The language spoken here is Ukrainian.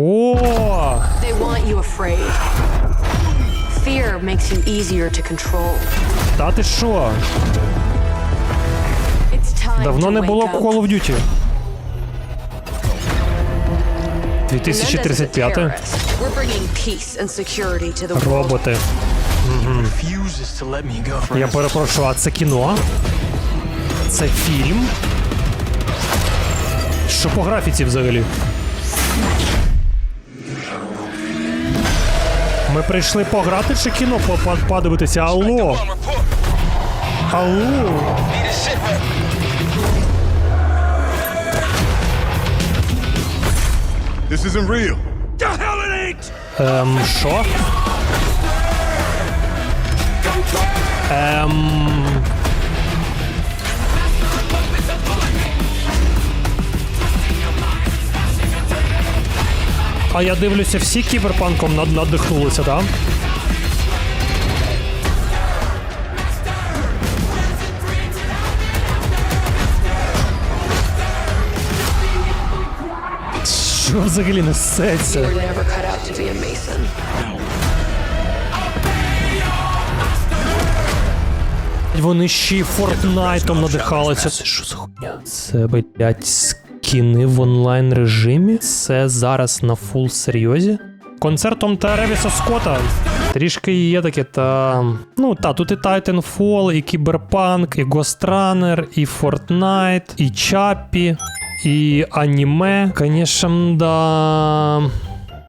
Ого! They want you afraid. Fear makes you easier to control. Та ти що? It's time Давно to не wake було up. Call of Duty. Menendez is a 2035 terrorist. We're bringing peace and security to the world. роботи. refuses to let me go. Я перепрошую, а це кіно? Це фільм? Що по графіці взагалі? Ми прийшли пограти чи кіно по- по- подивитися? Алло! Алло! This isn't real. Ем, що? Ем... А я дивлюся, всі кіберпанком над- надихнулися, так? Що взагалі несеться? Вони ще й Фортнайтом надихалися. Це що за хуйня? Це, блять, скіни в онлайн режимі. Це зараз на фул серйозі. Концертом та Ревіса Скотта. Трішки є таке, та. Ну, та, тут і Titanfall, і Кіберпанк, і Ghost Runner, і Fortnite, і Чаппі, і аніме. Конечно, да.